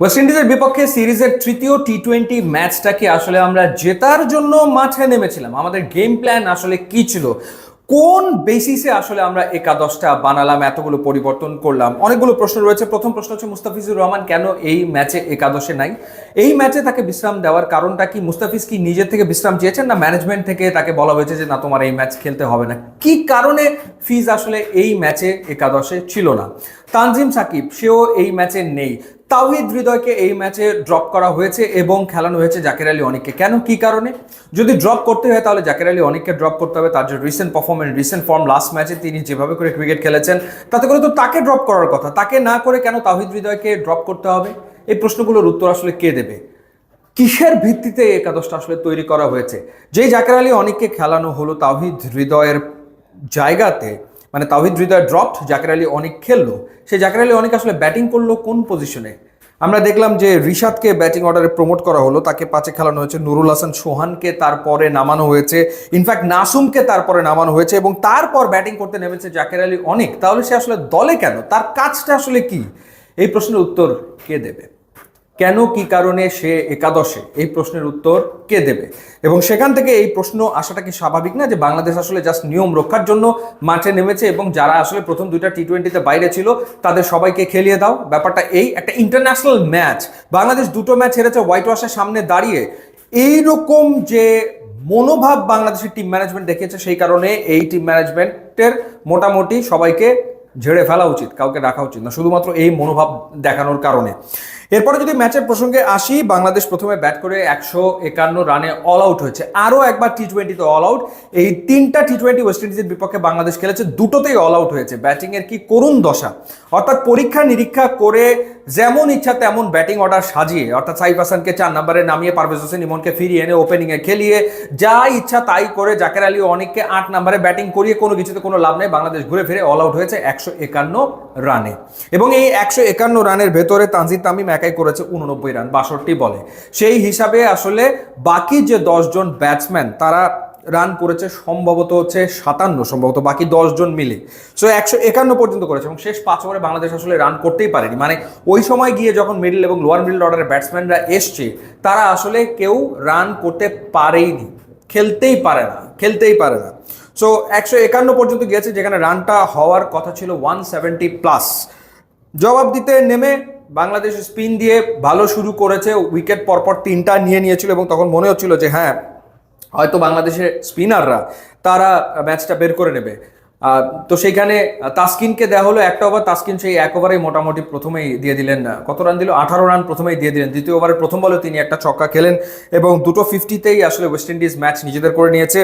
West ইন্ডিজের বিপক্ষে সিরিজের তৃতীয় টি টোয়েন্টি ম্যাচটাকে আসলে আমরা জেতার জন্য মাঠে নেমেছিলাম। আমাদের গেম প্ল্যান আসলে কি ছিল? কোন বেসিসে আসলে আমরা একাদশটা বানালাম? এতগুলো পরিবর্তন করলাম? অনেকগুলো প্রশ্ন রয়েছে। প্রথম প্রশ্ন হচ্ছে, মুস্তাফিজুর রহমান কেন এই ম্যাচে একাদশে নাই? এই ম্যাচে তাকে বিশ্রাম দেওয়ার কারণটা কি? মুস্তাফিজ কি নিজের থেকে বিশ্রাম চেয়েছেন না ম্যানেজমেন্ট থেকে তাকে বলা হয়েছে যে, না, তোমার এই ম্যাচ খেলতে হবে না কি কারণে ফিজ আসলে এই ম্যাচে একাদশে ছিল না? তানজিম সাকিব, সেও এই ম্যাচে নেই। তাওহিদ হৃদয়কে এই ম্যাচে ড্রপ করা হয়েছে এবং খেলানো হয়েছে জাকের আলী অনেককে। কেন? কি কারণে? যদি ড্রপ করতে হয় তাহলে জাকের আলী অনেককে ড্রপ করতে হবে। তার যে recent performance recent form last ম্যাচে তিনি যেভাবে করে ক্রিকেট খেলেছেন, তাতে করে তো তাকে ড্রপ করার কথা। তাকে না করে কেন তাওহিদ হৃদয়কে ড্রপ করতে হবে? এই প্রশ্নগুলোর উত্তর আসলে কে দেবে? কিসের ভিত্তিতে একাদশটা আসলে তৈরি করা হয়েছে? যেই জাকের আলী অনেককে খেলানো হলো তাওহিদ হৃদয়ের জায়গাতে মানে তাওহিদ হৃদয় ড্রপড জাকের আলী অনেক খেললো। সে জাকের আলী অনেক আসলে ব্যাটিং করল কোন পজিশনে আমরা দেখলাম যে রিশাদকে ব্যাটিং অর্ডারে প্রমোট করা হলো, তাকে পাঁচে খেলানো হয়েছে, নুরুল হাসান সোহানকে তারপরে নামানো হয়েছে ইনফ্যাক্ট নাসুমকে তারপরে নামানো হয়েছে এবং তারপর ব্যাটিং করতে নেমেছে জাকের আলী অনেক। তাহলে সে আসলে দলে কেন? তার কাজটা আসলে কি? এই প্রশ্নের উত্তর কে দেবে? কেন, কি কারণে সে একাদশে? এই প্রশ্নের উত্তর কে দেবে? এবং সেখান থেকে এই প্রশ্ন আসাটা কি স্বাভাবিক না যে বাংলাদেশ আসলে জাস্ট নিয়ম রক্ষার জন্য মাঠে নেমেছে এবং যারা আসলে প্রথম দুইটা টি টোয়েন্টিতে বাইরে ছিল, তাদের সবাইকে খেলিয়ে দাও? ব্যাপারটা এই, একটা ইন্টারন্যাশনাল ম্যাচ বাংলাদেশ দুটো ম্যাচ হেরেছে হোয়াইট ওয়াশের সামনে দাঁড়িয়ে। এই রকম যে মনোভাব বাংলাদেশের টিম ম্যানেজমেন্ট দেখিয়েছে, সেই কারণে এই টিম ম্যানেজমেন্টের মোটামুটি সবাইকে ঝেড়ে ফেলা উচিত, কাউকে রাখা উচিত না, শুধুমাত্র এই মনোভাব দেখানোর কারণে। এরপরে যদি ম্যাচের প্রসঙ্গে আসি, বাংলাদেশ প্রথমে ব্যাট করে একশো একান্ন রানে অল আউট হয়েছে। আরও একবার টি টোয়েন্টিতে অল আউট এই তিনটা টি টোয়েন্টি ওয়েস্ট ইন্ডিজের বিপক্ষে বাংলাদেশ খেলেছে, দুটোতেই অল আউট হয়েছে। ব্যাটিংয়ের কি করুণ দশা। অর্থাৎ পরীক্ষা নিরীক্ষা করে যেমন ইচ্ছা তেমন ব্যাটিং অর্ডার সাজিয়ে, অর্থাৎ সাইফ হাসানকে চার নম্বরে নামিয়ে পারভেজ হোসেন ইমনকে ফিরিয়ে এনে ওপেনিংয়ে খেলিয়ে, যা ইচ্ছা তাই করে জাকের আলী অনেককে আট নম্বরে ব্যাটিং করিয়ে কোনো কিছুতে কোনো লাভ নেই। বাংলাদেশ ঘুরে ফিরে অল আউট হয়েছে একশো একান্ন রানে। এবং এই একশো একান্ন রানের ভেতরে তানজিদ তামিম একাই করেছে উননব্বই রান, বাষট্টি বলে। সেই হিসাবে আসলে বাকি যে দশজন ব্যাটসম্যান, তারা রান করেছে সম্ভবত হচ্ছে সাতান্ন, সম্ভবত বাকি দশজন মিলে। সো একশো একান্ন পর্যন্ত করেছে এবং শেষ পাঁচ ওভারে বাংলাদেশ আসলে রান করতেই পারেনি। মানে ওই সময় গিয়ে যখন মিডল এবং লোয়ার মিডল অর্ডারের ব্যাটসম্যানরা এসছে, তারা আসলে কেউ রান করতে পারেইনি। খেলতেই পারে না, খেলতেই পারে না। সো একশো একান্ন পর্যন্ত গিয়েছে, যেখানে রানটা হওয়ার কথা ছিল ওয়ান সেভেন্টি প্লাস। জবাব দিতে নেমে বাংলাদেশ স্পিন দিয়ে ভালো শুরু করেছে, উইকেট পরপর তিনটা নিয়ে নিয়েছিল এবং তখন মনে হচ্ছিল যে হ্যাঁ হয়তো বাংলাদেশের স্পিনাররা তারা ম্যাচটা বের করে নেবে। তো সেইখানে তাসকিনকে দেওয়া হলো একটা ওভার তাসকিন সেই এক ওভারে মোটামুটি প্রথমেই দিয়ে দিলেন কত রান দিল? আঠারো রান প্রথমেই দিয়ে দিলেন। দ্বিতীয় ওভারের প্রথম বলে তিনি একটা ছক্কা খেলেন এবং দুটো ফিফটিতেই আসলে ওয়েস্ট ইন্ডিজ ম্যাচ নিজেদের করে নিয়েছে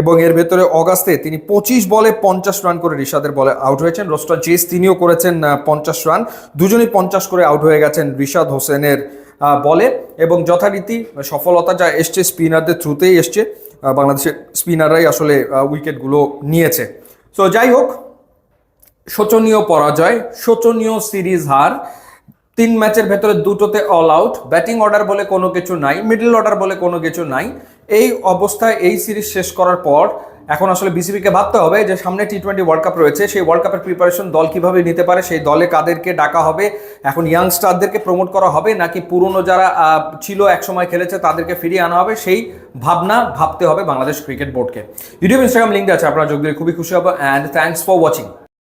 এবং এর ভেতরে অগাস্টে তিনি পঁচিশ বলে পঞ্চাশ রান করে রিশাদের বলে আউট হয়েছেন। রোস্টার চেস তিনিও করেছেন পঞ্চাশ রান দুজনেই পঞ্চাশ করে আউট হয়ে গেছেন রিশাদ হোসেনের বলে এবং যথারীতি সফলতা যা এসছে স্পিনারদের থ্রুতেই এসছে বাংলাদেশের স্পিনাররাই আসলে উইকেটগুলো নিয়েছে। সো যাই হোক, শোচনীয় পরাজয়, শোচনীয় সিরিজ হার। তিন ম্যাচের ভেতরে দুটোতে অল আউট ব্যাটিং অর্ডার বলে কোনো কিছু নাই মিডল অর্ডার বলে কোনো কিছু নাই। এই অবস্থায় এই সিরিজ শেষ করার পর এখন আসলে বিসিবিকে ভাবতে হবে যে সামনে টি টোয়েন্টি ওয়ার্ল্ড কাপ রয়েছে, সেই ওয়ার্ল্ড কাপের প্রিপারেশন দল কীভাবে নিতে পারে, সেই দলে কাদেরকে ডাকা হবে, এখন ইয়াংস্টারদেরকে প্রমোট করা হবে, নাকি পুরনো যারা ছিল একসময় খেলেছে তাদেরকে ফিরিয়ে আনা হবে, সেই ভাবনা ভাবতে হবে বাংলাদেশ ক্রিকেট বোর্ডকে ইউটিউব ইনস্টাগ্রাম লিঙ্ক আছে, আপনারা যোগ দিলে খুবই খুশি হব অ্যান্ড থ্যাংকস ফর ওয়াচিং